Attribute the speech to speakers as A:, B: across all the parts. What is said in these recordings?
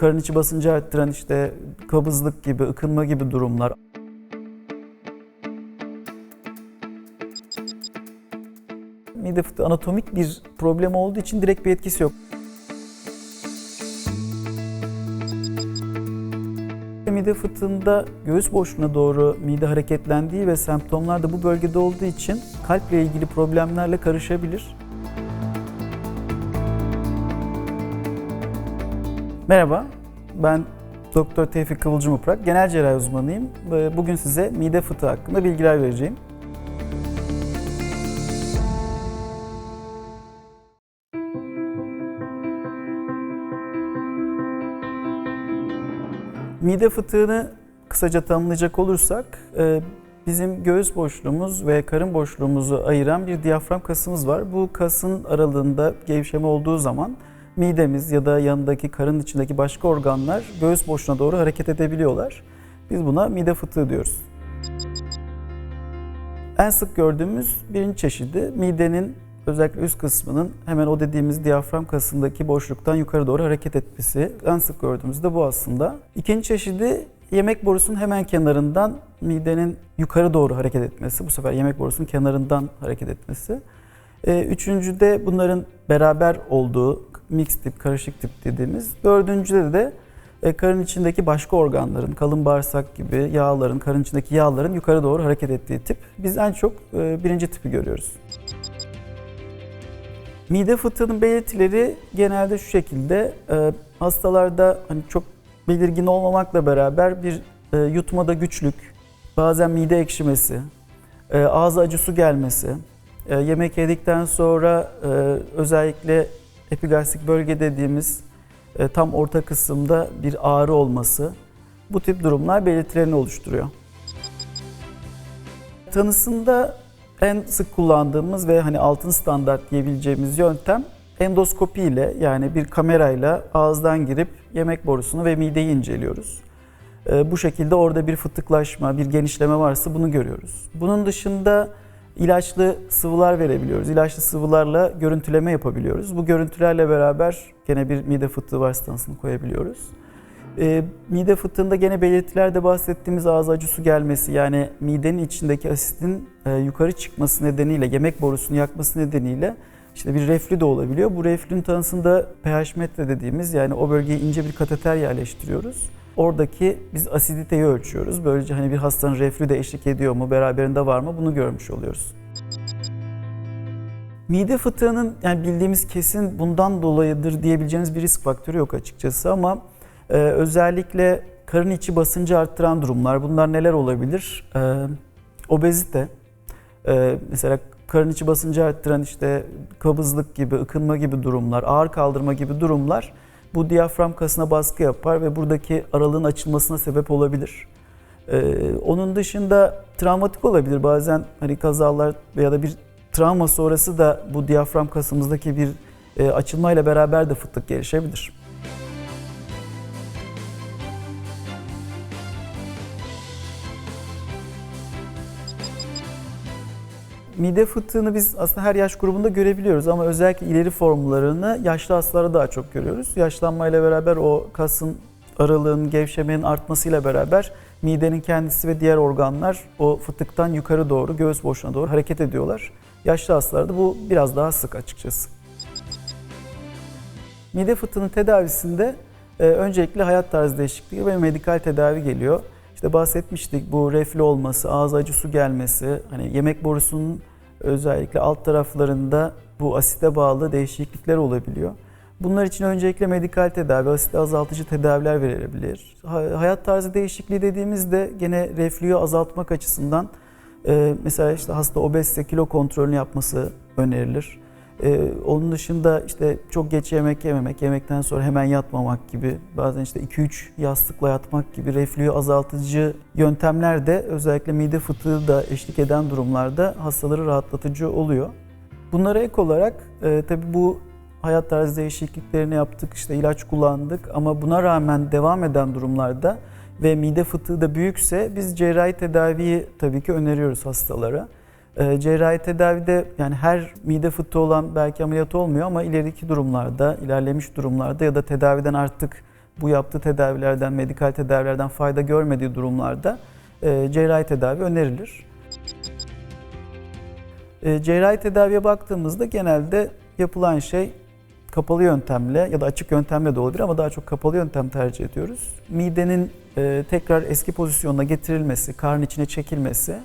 A: Karın içi basıncı arttıran işte kabızlık gibi, ıkınma gibi durumlar. Mide fıtığı anatomik bir problem olduğu için direkt bir etkisi yok. Mide fıtığında göğüs boşluğuna doğru mide hareketlendiği ve semptomlar da bu bölgede olduğu için kalple ilgili problemlerle karışabilir. Merhaba, ben Doktor Tevfik Kıvılcım Uprak, genel cerrahi uzmanıyım. Bugün size mide fıtığı hakkında bilgiler vereceğim. Mide fıtığını kısaca tanımlayacak olursak, e, bizim göğüs boşluğumuz ve karın boşluğumuzu ayıran bir diyafram kasımız var. Bu kasın aralığında gevşeme olduğu zaman midemiz ya da yanındaki karın içindeki başka organlar göğüs boşluğuna doğru hareket edebiliyorlar. Biz buna mide fıtığı diyoruz. En sık gördüğümüz birinci çeşidi midenin özellikle üst kısmının hemen o dediğimiz diyafram kasındaki boşluktan yukarı doğru hareket etmesi. En sık gördüğümüz de bu aslında. İkinci çeşidi yemek borusunun hemen kenarından midenin yukarı doğru hareket etmesi. Bu sefer yemek borusunun kenarından hareket etmesi. Ee, Üçüncü de bunların beraber olduğu mix tip, karışık tip dediğimiz. Dördüncüde de e, karın içindeki başka organların, kalın bağırsak gibi yağların, karın içindeki yağların yukarı doğru hareket ettiği tip. Biz en çok e, birinci tipi görüyoruz. Mide fıtığının belirtileri genelde şu şekilde. e, Hastalarda hani çok belirgin olmamakla beraber bir yutmada güçlük, bazen mide ekşimesi, ağza acı su gelmesi, e, yemek yedikten sonra e, özellikle epigastrik bölge dediğimiz e, tam orta kısımda bir ağrı olması bu tip durumlar belirtilerini oluşturuyor. Tanısında en sık kullandığımız ve hani altın standart diyebileceğimiz yöntem endoskopi ile yani bir kamerayla ağızdan girip yemek borusunu ve mideyi inceliyoruz. E, Bu şekilde orada bir fıtıklaşma, bir genişleme varsa bunu görüyoruz. Bunun dışında ilaçlı sıvılar verebiliyoruz. İlaçlı sıvılarla görüntüleme yapabiliyoruz. Bu görüntülerle beraber gene bir mide fıtığı var tanısını koyabiliyoruz. E, mide fıtığında gene belirtilerde bahsettiğimiz ağza acı su gelmesi yani midenin içindeki asitin e, yukarı çıkması nedeniyle yemek borusunu yakması nedeniyle işte bir reflü de olabiliyor. Bu reflünün tanısında pH metre dediğimiz yani o bölgeye ince bir kateter yerleştiriyoruz. Oradaki biz asiditeyi ölçüyoruz. Böylece hani bir hastanın reflü de eşlik ediyor mu, beraberinde var mı bunu görmüş oluyoruz. Mide fıtığının yani bildiğimiz kesin bundan dolayıdır diyebileceğimiz bir risk faktörü yok açıkçası ama e, özellikle karın içi basıncı arttıran durumlar bunlar neler olabilir? E, obezite, e, mesela karın içi basıncı arttıran işte kabızlık gibi, ıkınma gibi durumlar, ağır kaldırma gibi durumlar bu diyafram kasına baskı yapar ve buradaki aralığın açılmasına sebep olabilir. Ee, onun dışında travmatik olabilir bazen hani kazalar veya da bir travma sonrası da bu diyafram kasımızdaki bir e, açılmayla beraber de fıtık gelişebilir. Mide fıtığını biz aslında her yaş grubunda görebiliyoruz ama özellikle ileri formlarını yaşlı hastalarda daha çok görüyoruz. Yaşlanmayla beraber o kasın aralığın, gevşemenin artmasıyla beraber midenin kendisi ve diğer organlar o fıtıktan yukarı doğru, göğüs boşluğuna doğru hareket ediyorlar. Yaşlı hastalarda bu biraz daha sık açıkçası. Mide fıtığının tedavisinde e, öncelikle hayat tarzı değişikliği ve medikal tedavi geliyor. İşte bahsetmiştik bu reflü olması, ağza acı su gelmesi, hani yemek borusunun özellikle alt taraflarında bu asite bağlı değişiklikler olabiliyor. Bunlar için öncelikle medikal tedavi, asit azaltıcı tedaviler verilebilir. Ha- Hayat tarzı değişikliği dediğimizde gene reflüyü azaltmak açısından e, mesela işte hasta obezse kilo kontrolünü yapması önerilir. Ee, onun dışında işte çok geç yemek yememek, yemekten sonra hemen yatmamak gibi, bazen işte 2-3 yastıkla yatmak gibi reflüyü azaltıcı yöntemler de özellikle mide fıtığı da eşlik eden durumlarda hastaları rahatlatıcı oluyor. Bunlara ek olarak e, tabii bu hayat tarzı değişikliklerini yaptık, işte ilaç kullandık ama buna rağmen devam eden durumlarda ve mide fıtığı da büyükse biz cerrahi tedaviyi tabii ki öneriyoruz hastalara. E, cerrahi tedavide yani her mide fıtığı olan belki ameliyat olmuyor ama ileriki durumlarda, ilerlemiş durumlarda ya da tedaviden artık bu yaptığı tedavilerden, medikal tedavilerden fayda görmediği durumlarda e, cerrahi tedavi önerilir. E, cerrahi tedaviye baktığımızda genelde yapılan şey kapalı yöntemle ya da açık yöntemle de olabilir ama daha çok kapalı yöntem tercih ediyoruz. Midenin e, tekrar eski pozisyonuna getirilmesi, karnın içine çekilmesi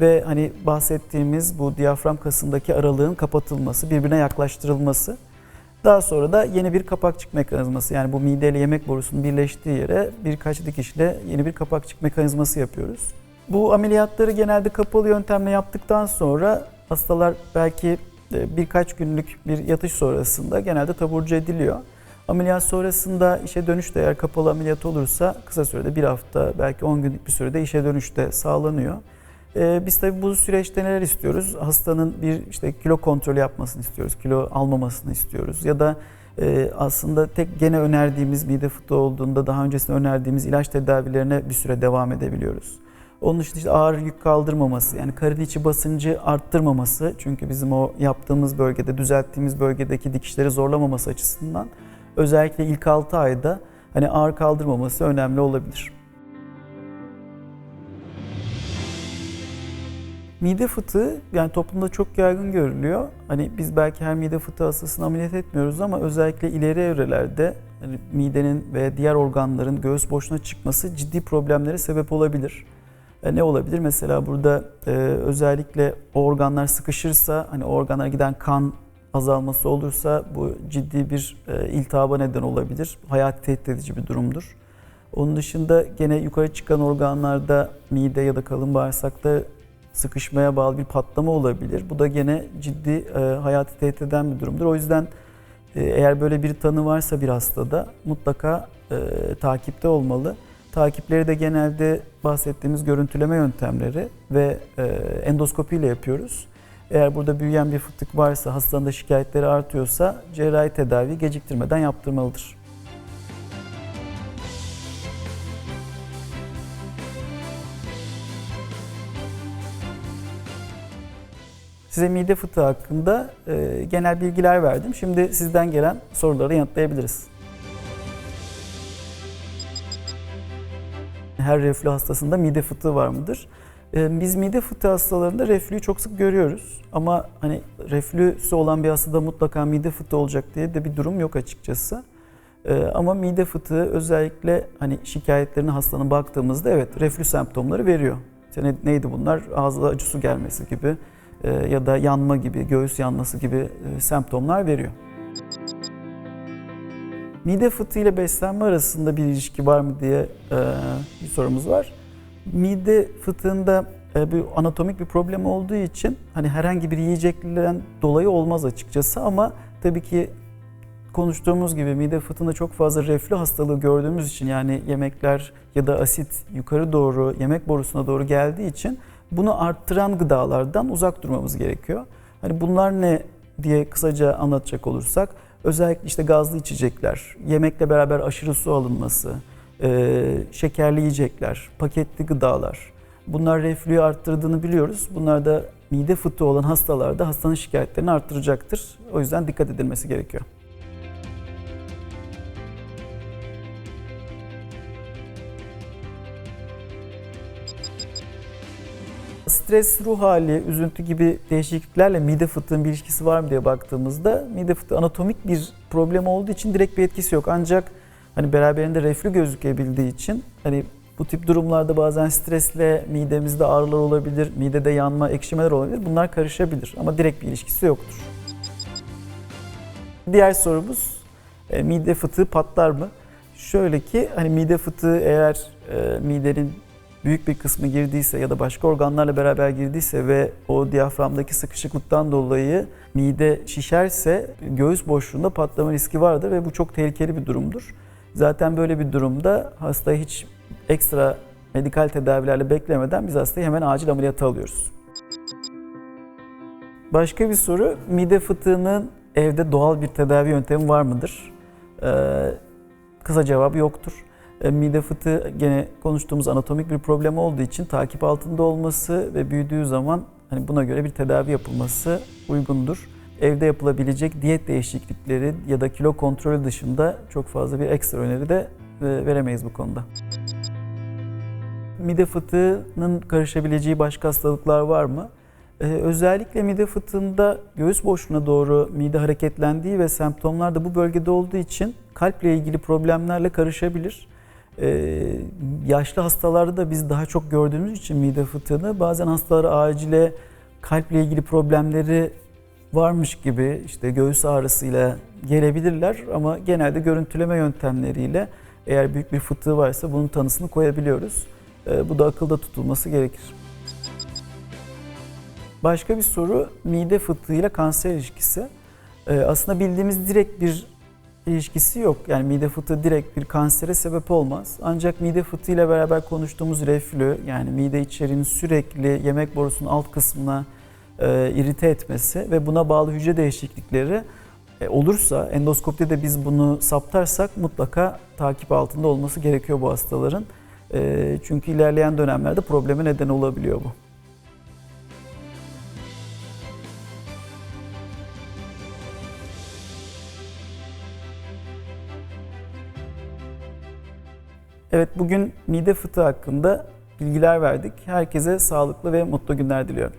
A: ve hani bahsettiğimiz bu diyafram kasındaki aralığın kapatılması, birbirine yaklaştırılması. Daha sonra da yeni bir kapakçık mekanizması yani bu mide ile yemek borusunun birleştiği yere birkaç dikişle yeni bir kapakçık mekanizması yapıyoruz. Bu ameliyatları genelde kapalı yöntemle yaptıktan sonra hastalar belki e, birkaç günlük bir yatış sonrasında genelde taburcu ediliyor. Ameliyat sonrasında işe dönüş de eğer kapalı ameliyat olursa kısa sürede bir hafta belki 10 günlük bir sürede işe dönüş de sağlanıyor. Ee, biz tabii bu süreçte neler istiyoruz? Hastanın bir işte kilo kontrolü yapmasını istiyoruz, kilo almamasını istiyoruz ya da e, aslında tek gene önerdiğimiz mide fıtığı olduğunda daha öncesinde önerdiğimiz ilaç tedavilerine bir süre devam edebiliyoruz. Onun dışında işte ağır yük kaldırmaması, yani karın içi basıncı arttırmaması çünkü bizim o yaptığımız bölgede, düzelttiğimiz bölgedeki dikişleri zorlamaması açısından özellikle ilk 6 ayda hani ağır kaldırmaması önemli olabilir. Mide fıtığı yani toplumda çok yaygın görülüyor. Hani biz belki her mide fıtığı hastasını ameliyat etmiyoruz ama özellikle ileri evrelerde hani midenin ve diğer organların göğüs boşluğuna çıkması ciddi problemlere sebep olabilir. E, ne olabilir? Mesela burada e, özellikle o organlar sıkışırsa, hani o organlara giden kan azalması olursa bu ciddi bir e, iltihaba neden olabilir. Hayati tehdit edici bir durumdur. Onun dışında gene yukarı çıkan organlarda mide ya da kalın bağırsakta sıkışmaya bağlı bir patlama olabilir. Bu da gene ciddi e, hayati tehdit eden bir durumdur. O yüzden e, eğer böyle bir tanı varsa bir hastada mutlaka e, takipte olmalı. Takipleri de genelde bahsettiğimiz görüntüleme yöntemleri ve e, endoskopi ile yapıyoruz. Eğer burada büyüyen bir fıtık varsa, hastanın da şikayetleri artıyorsa cerrahi tedavi geciktirmeden yaptırmalıdır. Size mide fıtığı hakkında e, genel bilgiler verdim. Şimdi sizden gelen soruları yanıtlayabiliriz. Her reflü hastasında mide fıtığı var mıdır? E, biz mide fıtığı hastalarında reflüyü çok sık görüyoruz. Ama hani reflüsü olan bir hastada mutlaka mide fıtığı olacak diye de bir durum yok açıkçası. E, ama mide fıtığı özellikle hani şikayetlerine hastanın baktığımızda evet reflü semptomları veriyor. İşte ne- neydi bunlar? Ağızda acı su gelmesi gibi ya da yanma gibi, göğüs yanması gibi e, semptomlar veriyor. Mide fıtığı ile beslenme arasında bir ilişki var mı diye e, bir sorumuz var. Mide fıtığında e, bir anatomik bir problem olduğu için hani herhangi bir yiyecekten dolayı olmaz açıkçası ama tabii ki konuştuğumuz gibi mide fıtığında çok fazla reflü hastalığı gördüğümüz için yani yemekler ya da asit yukarı doğru yemek borusuna doğru geldiği için bunu arttıran gıdalardan uzak durmamız gerekiyor. Hani bunlar ne diye kısaca anlatacak olursak özellikle işte gazlı içecekler, yemekle beraber aşırı su alınması, şekerli yiyecekler, paketli gıdalar. Bunlar reflüyü arttırdığını biliyoruz. Bunlar da mide fıtığı olan hastalarda hastanın şikayetlerini arttıracaktır. O yüzden dikkat edilmesi gerekiyor. Stres, ruh hali, üzüntü gibi değişikliklerle mide fıtığının bir ilişkisi var mı diye baktığımızda mide fıtığı anatomik bir problem olduğu için direkt bir etkisi yok. Ancak hani beraberinde reflü gözükebildiği için hani bu tip durumlarda bazen stresle midemizde ağrılar olabilir, midede yanma, ekşimeler olabilir. Bunlar karışabilir ama direkt bir ilişkisi yoktur. Diğer sorumuz e, mide fıtığı patlar mı? Şöyle ki hani mide fıtığı eğer e, midenin büyük bir kısmı girdiyse ya da başka organlarla beraber girdiyse ve o diyaframdaki sıkışıklıktan dolayı mide şişerse göğüs boşluğunda patlama riski vardır ve bu çok tehlikeli bir durumdur. Zaten böyle bir durumda hastayı hiç ekstra medikal tedavilerle beklemeden biz hastayı hemen acil ameliyata alıyoruz. Başka bir soru, mide fıtığının evde doğal bir tedavi yöntemi var mıdır? Ee, kısa cevabı yoktur. E, mide fıtığı gene konuştuğumuz anatomik bir problem olduğu için takip altında olması ve büyüdüğü zaman hani buna göre bir tedavi yapılması uygundur. Evde yapılabilecek diyet değişiklikleri ya da kilo kontrolü dışında çok fazla bir ekstra öneri de e, veremeyiz bu konuda. Mide fıtığının karışabileceği başka hastalıklar var mı? Ee, özellikle mide fıtığında göğüs boşluğuna doğru mide hareketlendiği ve semptomlar da bu bölgede olduğu için kalple ilgili problemlerle karışabilir. Ee, yaşlı hastalarda da biz daha çok gördüğümüz için mide fıtığını bazen hastalar acile kalple ilgili problemleri varmış gibi işte göğüs ağrısıyla gelebilirler ama genelde görüntüleme yöntemleriyle eğer büyük bir fıtığı varsa bunun tanısını koyabiliyoruz. Ee, bu da akılda tutulması gerekir. Başka bir soru mide fıtığıyla kanser ilişkisi. Ee, aslında bildiğimiz direkt bir ilişkisi yok. Yani mide fıtığı direkt bir kansere sebep olmaz. Ancak mide fıtığı ile beraber konuştuğumuz reflü yani mide içeriğinin sürekli yemek borusunun alt kısmına e, irite etmesi ve buna bağlı hücre değişiklikleri e, olursa endoskopide de biz bunu saptarsak mutlaka takip altında olması gerekiyor bu hastaların. E, çünkü ilerleyen dönemlerde probleme neden olabiliyor bu. Evet bugün mide fıtığı hakkında bilgiler verdik. Herkese sağlıklı ve mutlu günler diliyorum.